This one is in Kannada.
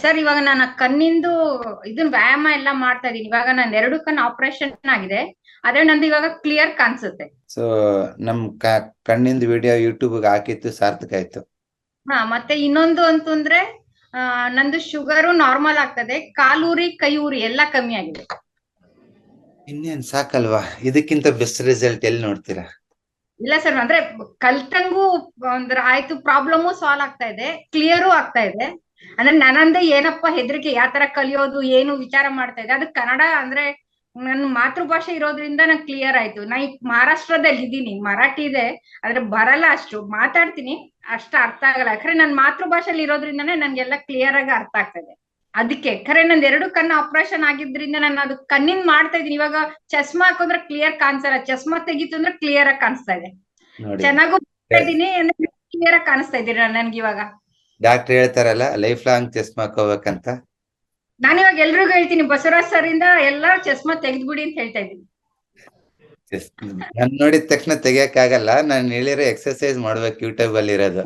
ಸರ್ ಇವಾಗ ನಾನು ಕಣ್ಣಿಂದು ಇದನ್ನ ವ್ಯಾಯಾಮ ಎಲ್ಲ ಮಾಡ್ತಾ ಇದೀನಿ. ಇವಾಗ ನಾನು ಎರಡು ಕಣ್ಣು ಆಪರೇಷನ್ ಆಗಿದೆ. ಆದ್ರೆ ನಂದು ಇವಾಗ ಕ್ಲಿಯರ್ ಕಾಣಿಸುತ್ತೆ. ಸೊ ನಮ್ ಕಣ್ಣಿಂದ ವಿಡಿಯೋ ಯೂಟ್ಯೂಬ್ ಹಾಕಿತ್ತು ಸಾರ್ಥಕ ಆಯ್ತು. ಹಾ ಮತ್ತೆ ಇನ್ನೊಂದು ಅಂತಂದ್ರೆ ನಂದು ಶುಗರು ನಾರ್ಮಲ್ ಆಗ್ತದೆ. ಕಾಲೂರಿ ಕೈ ಊರಿ ಎಲ್ಲ ಕಮ್ಮಿ ಆಗಿದೆ. ಇನ್ನೇನ್ ಸಾಕಲ್ವಾ? ಇದಕ್ಕಿಂತ ಬೆಸ್ಟ್ ರಿಸಲ್ಟ್ ಎಲ್ಲಿ ನೋಡ್ತೀರಾ? ಇಲ್ಲ ಸರ್ ಅಂದ್ರೆ ಕಲ್ತಂಗೂ ಒಂದ್ರ ಆಯ್ತು ಪ್ರಾಬ್ಲಮ್ ಸಾಲ್ವ್ ಆಗ್ತಾ ಇದೆ. ಕ್ಲಿಯರು ಆಗ್ತಾ ಇದೆ. ಅಂದ್ರೆ ನನ್ನಂದ ಏನಪ್ಪ ಹೆದರಿಕೆ ಯಾವ ತರ ಕಲಿಯೋದು ಏನು ವಿಚಾರ ಮಾಡ್ತಾ ಇದೆ ಅದು ಕನ್ನಡ ಅಂದ್ರೆ ನನ್ನ ಮಾತೃಭಾಷೆ ಇರೋದ್ರಿಂದ ನಂಗೆ ಕ್ಲಿಯರ್ ಆಯ್ತು. ನಾ ಈಗ ಮಹಾರಾಷ್ಟ್ರದಲ್ಲಿ ಇದ್ದೀನಿ ಮರಾಠಿ ಇದೆ ಆದ್ರೆ ಬರಲ್ಲ ಅಷ್ಟು. ಮಾತಾಡ್ತೀನಿ ಅಷ್ಟು ಅರ್ಥ ಆಗಲ್ಲ. ಯಾಕಂದ್ರೆ ನನ್ನ ಮಾತೃಭಾಷೆಲಿ ಇರೋದ್ರಿಂದಾನೇ ನನ್ಗೆಲ್ಲ ಕ್ಲಿಯರ್ ಆಗಿ ಅರ್ಥ ಆಗ್ತದೆ ಅದಕ್ಕೆ ಖರೆ ನಂದು ಎರಡು ಕಣ್ಣು ಆಪರೇಷನ್ ಆಗಿದ್ರಿಂದ ನಾನು ಅದು ಕಣ್ಣಿನ ಮಾಡ್ತಾ ಇದ್ದೀನಿ. ಇವಾಗ ಚಸ್ಮಾ ಹಾಕೊಂಡ್ರೆ ಕ್ಲಿಯರ್ ಕಾಣಿಸಲ್ಲ. ಚಸ್ಮಾ ತೆಗಿತು ಅಂದ್ರೆ ಕ್ಲಿಯರ್ ಆಗಿ ಕಾಣಿಸ್ತಾ ಇದೆ. ಚೆನ್ನಾಗೂ ಇದೀನಿ ಕ್ಲಿಯರ್ ಆಗಿ ಕಾಣಿಸ್ತಾ ಇದ್ದೀರಾ ನನ್ಗೆ ಇವಾಗ? ಡಾಕ್ಟರ್ ಹೇಳ್ತಾರಲ್ಲ ಲೈಫ್ ಲಾಂಗ್ ಚಸ್ಮಾ ಹಾಕೋಬೇಕಂತ ನಾನು ಇವಾಗ ಎಲ್ರಿಗೂ ಹೇಳ್ತೀನಿ ಬಸವರಾಜ್ ಸರ್ ಇಂದ ಎಲ್ಲಾ ಚಸ್ಮಾ ತೆಗೆದ್ಬಿಡಿ ಅಂತ ಹೇಳ್ತಾ ಇದ್ದೀನಿ. ನಾನು ನೋಡಿದ ತಕ್ಷಣ ತೆಗಿಯಕ್ ಆಗಲ್ಲ ನಾನು ಹೇಳಿರೋ ಎಕ್ಸರ್ಸೈಸ್ ಮಾಡ್ಬೇಕು ಯೂಟ್ಯೂಬ್ ಅಲ್ಲಿ ಇರೋದು